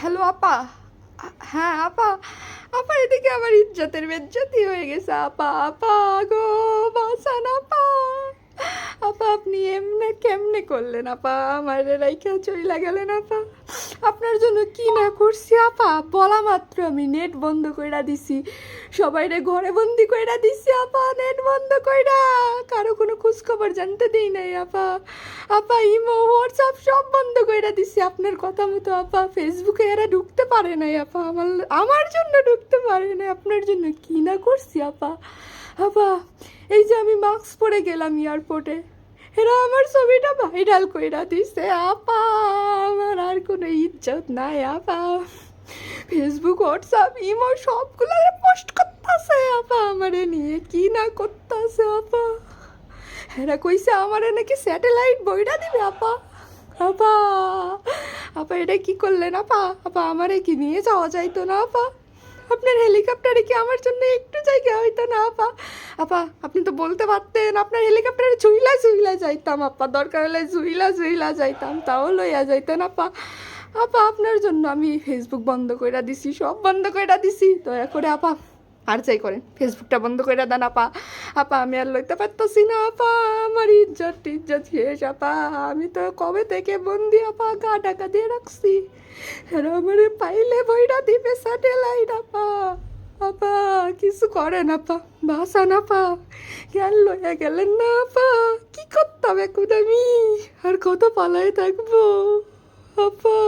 Hello আপা হ্যাঁ আপা আপা এদিকে আমার ইজ্জতের বেজ্জতি হয়ে গেছে আপা আপা গো বাসান আপা আপা আপনি এমনে কেমনে করলেন, আপা? আমার রাইখা চইলা গেলেন, আপা। আপনার জন্য কি না করছি, আপা? বলা মাত্র আমি নেট বন্ধ কইরা দিছি। সবাইরে ঘরে বন্দি কইরা দিছি, আপা নেট বন্ধ কইরা। কারও কোনো খোঁজ খবর জানতে দেই নাই, আপা। আপা, ইমো, হোয়াটসঅ্যাপ সব বন্ধ কইরা দিছি। আপনার কথা মতো, আপা, ফেসবুকে এরা ঢুকতে পারে নাই, আপা। আমার আমার জন্য ঢুকতে পারে নাই। আপনার জন্য কি না করছি, আপা? আপা, এই যে আমি মাস্ক পরে গেলাম এয়ারপোর্টে এরা আমার ছবিটা ভাইরাল কইরা দিছে। আপা, আমার আর কোনো ইজ্জত নাই, আপা। ফেসবুক হোয়াটসঅ্যাপ ইমো সবগুলো পোস্ট করতেছে, আপা। আমারে নিয়ে কি না করতেছে, আপা। এরা কইছে, আমারে নাকি স্যাটেলাইট বইটা দিবে, আপা। আপা আপা, এটা কি করলেন, আপা? আপা, আমারে কি নিয়ে যাওয়া যাইতো না, আপা? আপনার হেলিকপ্টারে কি আমার জন্য একটু জায়গা হইতো না, আপা? আপা, আপনি তো বলতে পারতেন, আপনার হেলিকপ্টারে ঝুইলা ঝুইলা যাইতাম, আপা। দরকার হলে ঝুইলা ঝুইলা যাইতাম, তাও লইয়া যাইতেন, আপা। আপা, আপনার জন্য আমি ফেসবুক বন্ধ কইরা দিছি, সব বন্ধ কইরা দিছি। দয়া করে আপা, আর যাই করেন ফেসবুকটা বন্ধ করে দেন, আপা। আপা, আমি আর লইতে পারতেছি না, আপা। আমার ইজ্জত টিজ্জত শেষ, আপা। আমি তো কবে থেকে বন্দি, আপা, গা টাকা দিয়ে রাখছি। আর আমারে পাইলে বইটা দিবে, স্যাটেলাইট, আপা। আপা, কিছু করেন আপা বাসান আপা। জ্ঞান লইয়া গেলেন না আপা। কি করতাম এখন আর কত পালায় থাকব? আপা।